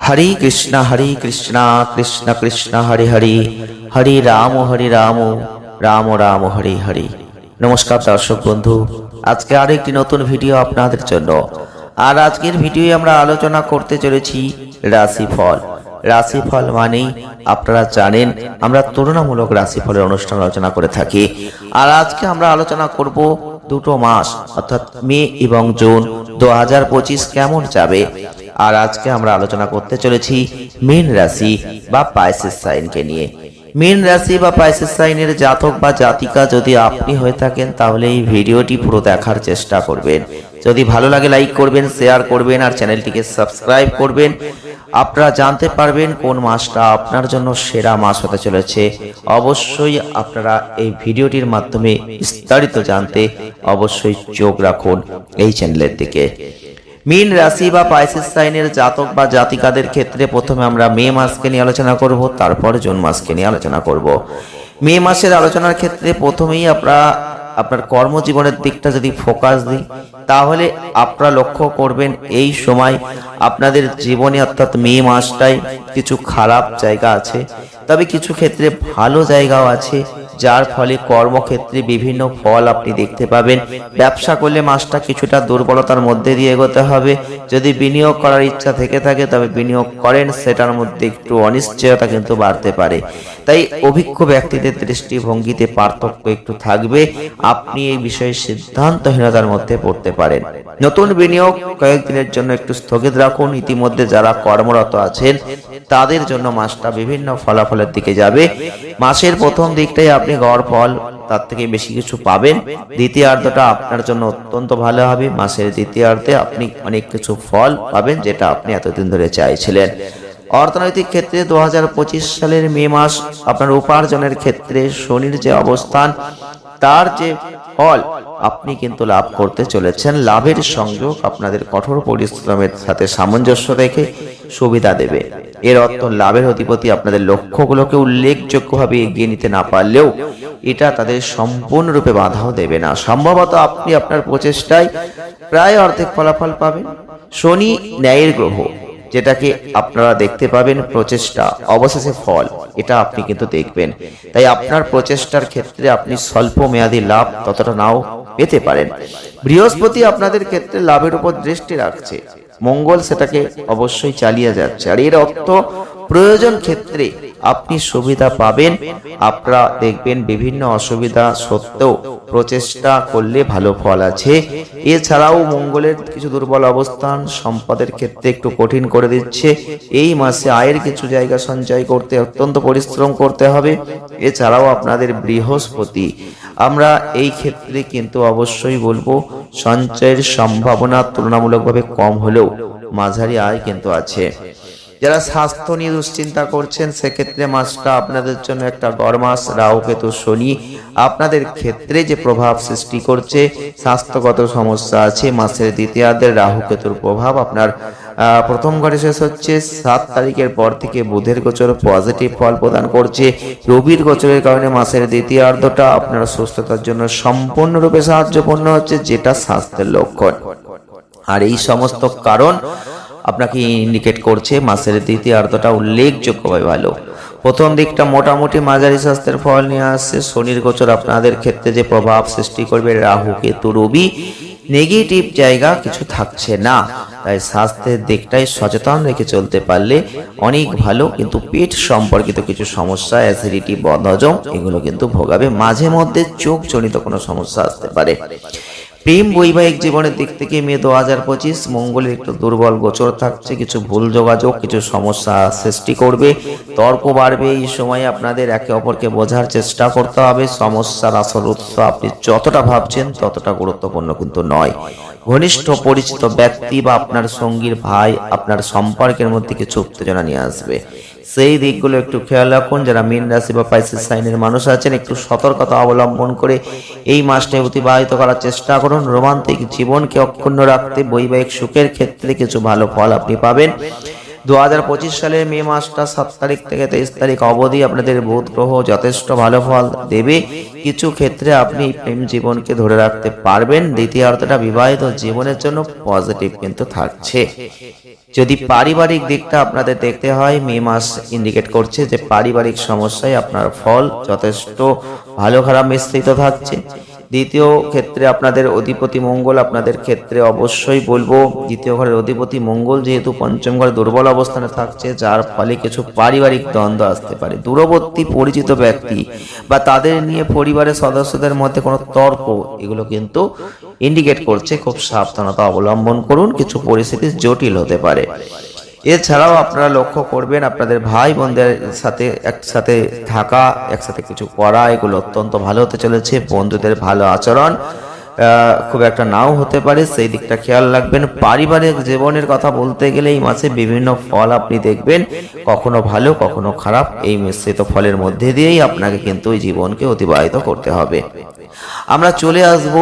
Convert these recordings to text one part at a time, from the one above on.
হরে কৃষ্ণ হরে কৃষ্ণ কৃষ্ণ কৃষ্ণ, হরে হরে। হরে রাম হরে রাম রাম রাম, হরে হরে। নমস্কার দর্শক বন্ধু, আজকে আরও একটি নতুন ভিডিও আপনাদের জন্য। আর আজকের ভিডিওয়ে আমরা আলোচনা করতে চলেছি রাশিফল। রাশিফল মানেই আপনারা জানেন, আমরা তুলনামূলক রাশিফলের অনুষ্ঠান আলোচনা করে থাকি। আর আজকে আমরা আলোচনা করব দুটো মাস, অর্থাৎ মে এবং জুন দু হাজার পঁচিশ কেমন যাবে? আর আজকে আমরা আলোচনা করতে চলেছি মীন রাশি বা পাইসেস সাইনকে নিয়ে। মীন রাশি বা পাইসেস সাইনের জাতক বা জাতিকা যদি আপনি হয়ে থাকেন, তাহলে এই ভিডিওটি পুরো দেখার চেষ্টা করবেন। যদি ভালো লাগে, লাইক করবেন, শেয়ার করবেন, আর চ্যানেলটিকে সাবস্ক্রাইব করবেন। আপনারা জানতে পারবেন কোন মাসটা আপনার জন্য সেরা মাস হতে চলেছে। অবশ্যই আপনারা এই ভিডিওটির মাধ্যমে বিস্তারিত জানতে অবশ্যই চোখ রাখুন এই চ্যানেলের দিকে। মীন রাশি বা পাইসিস সাইনের জাতক বা জাতিকাদের ক্ষেত্রে প্রথমে আমরা মে মাসকে নিয়ে আলোচনা করব, তারপর জুন মাসকে নিয়ে আলোচনা করব। মে মাসের আলোচনার ক্ষেত্রে প্রথমেই আমরা আপনার কর্মজীবনের দিকটা যদি ফোকাস দিই, তাহলে আপনারা লক্ষ্য করবেন এই সময় আপনাদের জীবনে অর্থাৎ মে মাসটায় কিছু খারাপ জায়গা আছে, তবে কিছু ক্ষেত্রে ভালো জায়গাও আছে। যার ফলে কর্মক্ষেত্রে বিভিন্ন ফল আপনি দেখতে পাবেন। ব্যবসা করলে মাসটা কিছুটা দুর্বলতার মধ্যে দিয়ে এগোতে হবে। যদি বিনিয়োগ করার ইচ্ছা থেকে থাকে, তবে বিনিয়োগ করেন, সেটার মধ্যে একটু অনিশ্চয়তা কিন্তু বাড়তে পারে। তাই অভিজ্ঞ ব্যক্তিদের দৃষ্টিভঙ্গিতে পার্থক্য একটু থাকবে। আপনি এই বিষয়ে সিদ্ধান্তহীনতার মধ্যে পড়তে পারেন। নতুন বিনিয়োগ কয়েকদিনের জন্য একটু স্থগিত রাখুন। ইতিমধ্যে যারা কর্মরত আছেন, তাদের জন্য মাসটা বিভিন্ন ফলাফলের দিকে যাবে। মাসের প্রথম দিকটাই আপনি গড় ফল, তার থেকে বেশি কিছু পাবেন। দ্বিতীয়ার্ধটা আপনার জন্য অত্যন্ত ভালো হবে। মাসের দ্বিতীয়ার্ধে আপনি অনেক কিছু ফল পাবেন, যেটা আপনি এতদিন ধরে চাইছিলেন। অর্থনৈতিক ক্ষেত্রে দু হাজার পঁচিশ সালের মে মাস আপনার উপার্জনের ক্ষেত্রে শনির যে অবস্থান, তার যে ফল আপনি কিন্তু লাভ করতে চলেছেন। লাভের সংযোগ আপনাদের কঠোর পরিশ্রমের সাথে সামঞ্জস্য রেখে সুবিধা দেবে। এর অর্থ লাভের অধিপতি আপনাদের লক্ষ্যগুলোকে উল্লেখযোগ্যভাবে এগিয়ে নিতে না পারলেও এটা তাদের সম্পূর্ণরূপে বাধাও দেবে না। সম্ভবত আপনি আপনার প্রচেষ্টায় প্রায় অর্ধেক ফলাফল পাবেন। শনি ন্যায়ের গ্রহ, যেটাকে আপনারা দেখতে পাবেন প্রচেষ্টা, অবশেষে ফল, এটা আপনি কিন্তু দেখবেন। তাই আপনার প্রচেষ্টার ক্ষেত্রে আপনি স্বল্প মেয়াদী লাভ ততটা নাও পেতে পারেন। বৃহস্পতি আপনাদের ক্ষেত্রে লাভের উপর দৃষ্টি রাখছে। মঙ্গল সেটাকে অবশ্যই চালিয়ে যাচ্ছে। আর এর অর্থ, প্রয়োজন ক্ষেত্রে আপনি সুবিধা পাবেন। আপনারা দেখবেন বিভিন্ন অসুবিধা সত্ত্বেও প্রচেষ্টা করলে ভালো ফল আছে। এছাড়াও মঙ্গলের কিছু দুর্বল অবস্থান সম্পদের ক্ষেত্রে একটু কঠিন করে দিচ্ছে। এই মাসে আয়ের কিছু জায়গা সঞ্চয় করতে অত্যন্ত পরিশ্রম করতে হবে। এছাড়াও আপনাদের বৃহস্পতি আমরা এই ক্ষেত্রে কিন্তু অবশ্যই বলব, সঞ্চয়ের সম্ভাবনা তুলনামূলকভাবে কম হলেও মাঝারি আয় কিন্তু আছে। যারা স্বাস্থ্য নিয়ে দুশ্চিন্তা করছেন, সেক্ষেত্রে মাসটা আপনাদের জন্য একটা গড় মাস রাহু কেতু শনি আপনাদের ক্ষেত্রে যে প্রভাব সৃষ্টি করছে, স্বাস্থ্যগত সমস্যা আছে, মাসের দ্বিতীয়ার্ধের রাহু কেতুর প্রভাব আপনার প্রথম ঘরে শেষ হচ্ছে, সাত তারিখের পর থেকে বুধের গোচর পজিটিভ ফল প্রদান করছে। রবির গোচরের কারণে মাসের দ্বিতীয়ার্ধটা আপনার সুস্থতার জন্য সম্পূর্ণরূপে সাহায্যপূর্ণ হচ্ছে, যেটা স্বাস্থ্যের লক্ষণ। আর এই সমস্ত কারণ আপনাকে ইন্ডিকেট করছে মাসের দ্বিতীয়ার্ধটা উল্লেখযোগ্যভাবে ভালো। প্রথম দিকটা মোটামুটি মাঝারি স্বাস্থ্যের ফল নিয়ে আসছে। শনির গোচর আপনাদের ক্ষেত্রে যে প্রভাব সৃষ্টি করবে, রাহু, কেতু, রবি নেগেটিভ জায়গা কিছু থাকছে না। তাই স্বাস্থ্যের দিকটাই সচেতন রেখে চলতে পারলে অনেক ভালো। কিন্তু পেট সম্পর্কিত কিছু সমস্যা অ্যাসিডিটি বদহজম, এগুলো কিন্তু ভোগাবে। মাঝে মধ্যে চোখ জনিত কোনো সমস্যা আসতে পারে। প্রেম বৈবাহিক জীবনের দিক থেকে মে দু হাজার পঁচিশ, মঙ্গলের একটু দুর্বল গোচর থাকছে, কিছু ভুল যোগাযোগ, কিছু সমস্যা সৃষ্টি করবে, তর্ক বাড়বে, এই সময় আপনাদের একে অপরকে বোঝার চেষ্টা করতে হবে, সমস্যার আসল উৎস আপনি যতটা ভাবছেন ততটা গুরুত্বপূর্ণ কিন্তু নয়। ঘনিষ্ঠ পরিচিত ব্যক্তি বা আপনার সঙ্গীর ভাই, আপনার সম্পর্কের মধ্যে কিছু উত্তেজনা নিয়ে আসবে। সেই দিকগুলো একটু খেয়াল রাখুন। যারা মীন রাশি বা পাইসিস সাইনের মানুষ আছেন, একটু সতর্কতা অবলম্বন করে এই মাসটা অতিবাহিত করার চেষ্টা করুন। রোমান্টিক জীবনকে অক্ষুণ্ণ রাখতে বৈবাহিক সুখের ক্ষেত্রে কিছু ভালো ফল আপনি পাবেন। দু হাজার পঁচিশ সালের মে মাসটা সাত তারিখ থেকে তেইশ তারিখ অবধি আপনাদের বুধ গ্রহ যথেষ্ট ভালো ফল দেবে। কিছু ক্ষেত্রে আপনি প্রেম জীবনকে ধরে রাখতে পারবেন। দ্বিতীয়ার্থটা বিবাহিত জীবনের জন্য পজিটিভ কিন্তু থাকছে। যদি পারিবারিক দিকটা আপনাদের দেখতে হয়, মে মাস ইন্ডিকেট করছে যে পারিবারিক সমস্যায় আপনার ফল যথেষ্ট ভালো খারাপ মিশ্রিত থাকছে। দ্বিতীয় ক্ষেত্রে আপনাদের অধিপতি মঙ্গল, আপনাদের ক্ষেত্রে অবশ্যই বলব, দ্বিতীয় ঘরের অধিপতি মঙ্গল যেহেতু পঞ্চম ঘরে দুর্বল অবস্থানে থাকছে, যার ফলে কিছু পারিবারিক দ্বন্দ্ব আসতে পারে। দূরবর্তী পরিচিত ব্যক্তি বা তাদের নিয়ে পরিবারের সদস্যদের মধ্যে কোনো তর্ক, এগুলো কিন্তু ইন্ডিকেট করছে, খুব সাবধানতা অবলম্বন করুন, কিছু পরিস্থিতি জটিল হতে পারে। এছাড়াও আপনারা লক্ষ্য করবেন আপনাদের ভাই বোনদের সাথে, একসাথে থাকা, একসাথে কিছু করা, এগুলো অত্যন্ত ভালো হতে চলেছে, বন্ধুদের ভালো আচরণ খুব একটা নাও হতে পারে, সেই দিকটা খেয়াল রাখবেন। পারিবারিক জীবনের কথা বলতে গেলে এই মাসে বিভিন্ন ফল আপনি দেখবেন, কখনো ভালো, কখনো খারাপ, এই মিশ্রিত ফলের মধ্যে দিয়েই আপনাকে কিন্তু এই জীবনকে অতিবাহিত করতে হবে। আমরা চলে আসব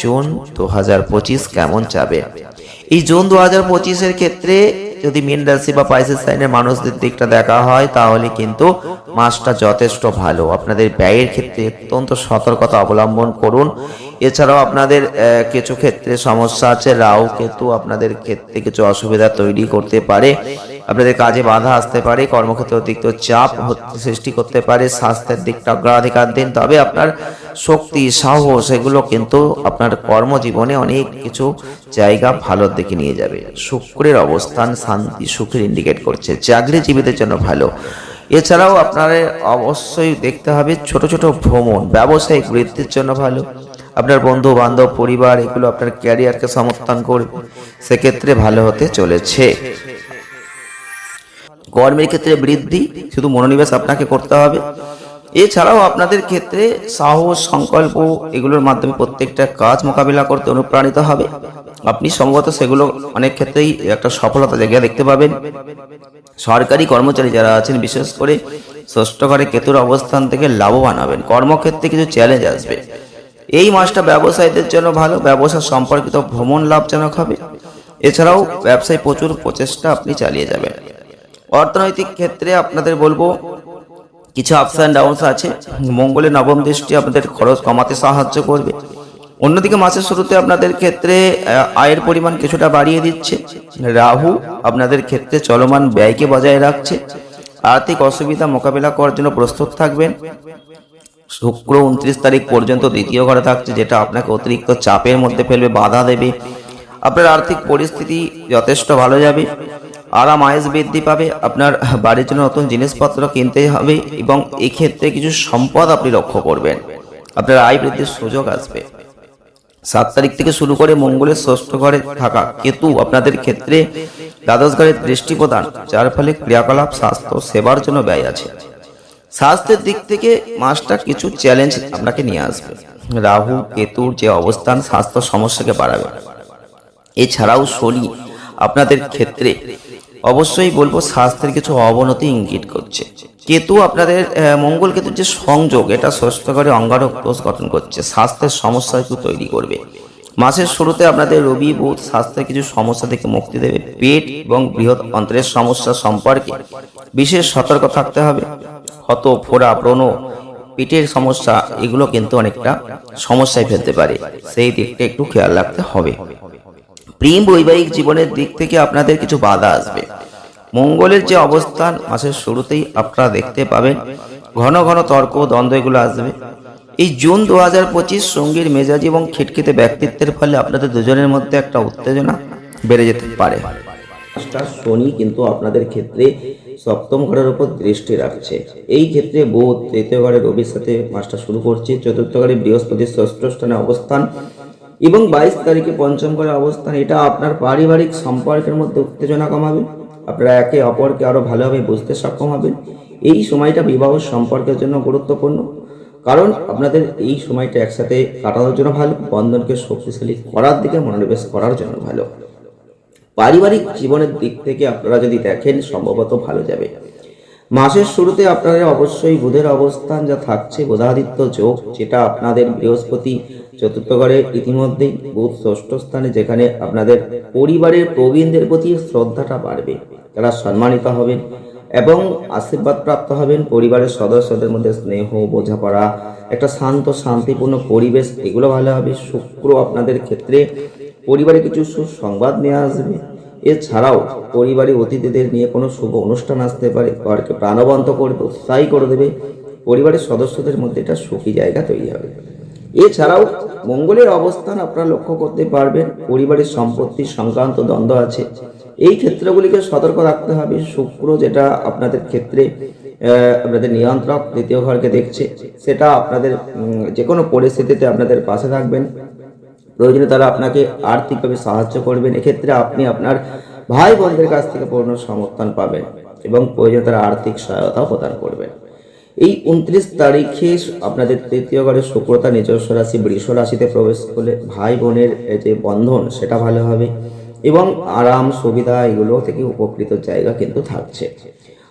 জুন দু হাজার পঁচিশ কেমন যাবে। এই জুন দু হাজার পঁচিশের ক্ষেত্রে যদি মিন রাশি বা পাইসেস সাইনের মানুষদের দিকটা দেখা হয়, তাহলে কিন্তু মাসটা যথেষ্ট ভালো। আপনাদের ব্যয়ের ক্ষেত্রে অত্যন্ত সতর্কতা অবলম্বন করুন। এছাড়াও আপনাদের কিছু ক্ষেত্রে সমস্যা আছে, রাহু কেতু আপনাদের ক্ষেত্রে কিছু অসুবিধা তৈরি করতে পারে। আপনাদের কাজে বাধা আসতে পারে, কর্মক্ষেত্রে অতিরিক্ত চাপ সৃষ্টি করতে পারে, স্বাস্থ্যের দিকটা অগ্রাধিকার দিন। তবে আপনার শক্তি, সাহস, এগুলো কিন্তু আপনার কর্মজীবনে অনেক কিছু জায়গা ভালোর দিকে নিয়ে যাবে। শুক্রের অবস্থান শান্তি, সুখের ইন্ডিকেট করছে। চাকরিজীবীদের জন্য ভালো। এছাড়াও আপনার অবশ্যই দেখতে হবে ছোট ছোট ভ্রমণ, ব্যবসায়িক বৃদ্ধির জন্য ভালো। আপনার বন্ধু বান্ধব পরিবার, এগুলো আপনার ক্যারিয়ারকে সমর্থন করবে। সেক্ষেত্রে ভালো হতে চলেছে। কর্মের ক্ষেত্রে বৃদ্ধি, শুধু মনোনিবেশ আপনাকে করতে হবে। এছাড়াও আপনাদের ক্ষেত্রে সাহস, সংকল্প, এগুলোর মাধ্যমে প্রত্যেকটা কাজ মোকাবিলা করতে অনুপ্রাণিত হবে। আপনি সম্ভবত সেগুলো অনেক ক্ষেত্রেই একটা সফলতা জায়গা দেখতে পাবেন। সরকারি কর্মচারী যারা আছেন, বিশেষ করে ষষ্ঠ ঘরে কেতুর অবস্থান থেকে লাভবান হবেন। কর্মক্ষেত্রে কিছু চ্যালেঞ্জ আসবে। এই মাসটা ব্যবসায়ীদের জন্য ভালো, ব্যবসা সম্পর্কিত ভ্রমণ লাভজনক হবে। এছাড়াও ব্যবসায় প্রচুর প্রচেষ্টা আপনি চালিয়ে যাবেন। অর্থনৈতিক ক্ষেত্রে আপনাদের বলব, কিছু আপস অ্যান্ড ডাউনস আছে। মঙ্গলের নবম দৃষ্টি আপনাদের খরচ কমাতে সাহায্য করবে। অন্যদিকে মাসের শুরুতে আপনাদের ক্ষেত্রে আয়ের পরিমাণ কিছুটা বাড়িয়ে দিচ্ছে। রাহু আপনাদের ক্ষেত্রে চলমান ব্যয়কে বজায় রাখছে। আর্থিক অসুবিধা মোকাবিলা করার জন্য প্রস্তুত থাকবেন। শুক্র উনত্রিশ তারিখ পর্যন্ত দ্বিতীয় ঘরে থাকছে, যেটা আপনাকে অতিরিক্ত চাপের মধ্যে ফেলবে, বাধা দেবে। আপনার আর্থিক পরিস্থিতি যথেষ্ট ভালো যাবে। আরাম আয়েস বৃদ্ধি পাবে, আপনার বাড়ির জন্য নতুন জিনিসপত্র কিনতে হবে এবং এক্ষেত্রে কিছু সম্পদ আপনি লক্ষ্য করবেন। আপনার আয় বৃদ্ধির সুযোগ আসবে। সাত তারিখ থেকে শুরু করে মঙ্গলের ষষ্ঠ ঘরে থাকা কেতু আপনাদের ক্ষেত্রে দ্বাদশ ঘরের দৃষ্টি প্রদান, যার ফলে ক্রিয়াকলাপ, স্বাস্থ্য, সেবার জন্য ব্যয় আছে। স্বাস্থ্যের দিক থেকে মাসটা কিছু চ্যালেঞ্জ আপনাকে নিয়ে আসবে। রাহু, কেতুর যে অবস্থান, স্বাস্থ্য সমস্যাকে বাড়াবে। এছাড়াও শনি আপনাদের ক্ষেত্রে অবশ্যই বলব স্বাস্থ্যের কিছু অবনতি ইঙ্গিত করছে। কেতু আপনাদের মঙ্গল কেতুর যে সংযোগ এটা ষষ্ঠ ঘরে অঙ্গারক দোষ গঠন করছে স্বাস্থ্যের সমস্যা একটু তৈরি করবে। মাসের শুরুতে আপনাদের রবি বুধ স্বাস্থ্যের কিছু সমস্যা থেকে মুক্তি দেবে পেট এবং বৃহৎ অন্ত্রের সমস্যা সম্পর্কে। বিশেষ সতর্ক থাকতে হবে। ক্ষত ফোড়া ব্রণ পেটের সমস্যা এগুলো কিন্তু অনেকটা সমস্যায় ফেলতে পারে। সেই দিকটা একটু খেয়াল রাখতে হবে। প্রেম বৈবাহিক জীবনের দিক থেকে আপনাদের কিছু বাধা আসবে। মঙ্গলের যে অবস্থান মাসের শুরুতেই আপনারা দেখতে পাবেন। ঘন ঘন তর্ক দ্বন্দ্ব এগুলো আসবে। এই জুন দু হাজার পঁচিশ সঙ্গীর মেজাজ এবং খিটখিতে ব্যক্তিত্বের ফলে আপনাদের দুজনের মধ্যে একটা উত্তেজনা বেড়ে যেতে পারে। শনি কিন্তু আপনাদের ক্ষেত্রে সপ্তম ঘরের উপর দৃষ্টি রাখছে। এই ক্ষেত্রে বুধ, তৃতীয় ঘরে রবির সাথে মাসটা শুরু করছে। চতুর্থ ঘরে বৃহস্পতির ষষ্ঠ স্থানে অবস্থান। এবং বাইশ তারিখে পঞ্চম ঘরে অবস্থান, এটা আপনার পারিবারিক সম্পর্কের মধ্যে উত্তেজনা কমাবে। আপনারা একে অপরকে আরও ভালোভাবে বুঝতে সক্ষম হবেন। এই সময়টা বিবাহ সম্পর্কের জন্য গুরুত্বপূর্ণ। কারণ আপনাদের এই সময়টা একসাথে কাটানোর জন্য ভালো, বন্ধনকে শক্তিশালী করার দিকে মনোনিবেশ করার জন্য ভালো। পারিবারিক জীবনের দিক থেকে আপনারা যদি দেখেন, সম্ভবত ভালো যাবে। মাসের শুরুতে আপনাদের অবশ্যই বুধের অবস্থান যা থাকছে, বুধাদিত্য যোগ, যেটা আপনাদের বৃহস্পতি চতুর্থ ঘরে ইতিমধ্যেই বুধ ষষ্ঠ স্থানে, যেখানে আপনাদের পরিবারের প্রবীণদের প্রতি শ্রদ্ধাটা বাড়বে। তারা সম্মানিত হবেন এবং আশীর্বাদ প্রাপ্ত হবেন পরিবারের সদস্যদের মধ্যে স্নেহ, বোঝাপড়া, একটা শান্ত, শান্তিপূর্ণ পরিবেশ, এগুলো ভালো হবে। শুক্র আপনাদের ক্ষেত্রে পরিবারে কিছু সুসংবাদ নিয়ে আসবে। এছাড়াও পরিবারে অতিথিদের নিয়ে কোনো শুভ অনুষ্ঠান আসতে পারে, ঘরকে প্রাণবন্ত করবে উৎসাহী করে দেবে, পরিবারের সদস্যদের মধ্যে একটা সুখী জায়গা তৈরি হবে। এছাড়াও মঙ্গলের অবস্থান আপনারা লক্ষ্য করতে পারবেন, পরিবারের সম্পত্তি সংক্রান্ত দ্বন্দ্ব আছে। এই ক্ষেত্রগুলিকে সতর্ক রাখতে হবে। শুক্র যেটা আপনাদের ক্ষেত্রে আপনাদের নিয়ন্ত্রক, দ্বিতীয় ঘরকে দেখছে, সেটা আপনাদের যে কোনো পরিস্থিতিতে আপনাদের পাশে থাকবেন। প্রয়োজনে তারা আপনাকে আর্থিকভাবে সাহায্য করবেন। এক্ষেত্রে আপনি আপনার ভাই বোনদের কাছ থেকে পূর্ণ সমর্থন পাবেন এবং প্রয়োজনে তারা আর্থিক সহায়তাও প্রদান করবেন। এই উনত্রিশ তারিখে আপনাদের তৃতীয় ঘরে শুক্রতা নিজস্ব রাশি বৃষ রাশিতে প্রবেশ করলে ভাই বোনের যে বন্ধন সেটা ভালো হবে এবং আরাম সুবিধা এগুলো থেকে উপকৃত জায়গা কিন্তু থাকছে।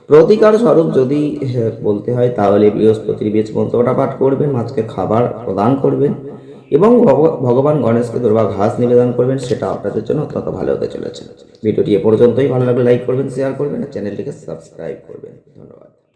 প্রতিকার স্বরূপ যদি আহ, বলতে হয় তাহলে বৃহস্পতির বীজ মন্ত্রটা পাঠ করবেন মাছকে খাবার প্রদান করবেন। এবং ভগ- ভগবান গণেশকে দুর্বা ঘাস নিবেদন করবেন, সেটা আপনাদের জন্য অত্যন্ত ভালো হতে চলেছে। ভিডিওটি এ পর্যন্তই। ভালো লাগলে লাইক করবেন শেয়ার করবেন, আর চ্যানেলটিকে সাবস্ক্রাইব করবেন। ধন্যবাদ।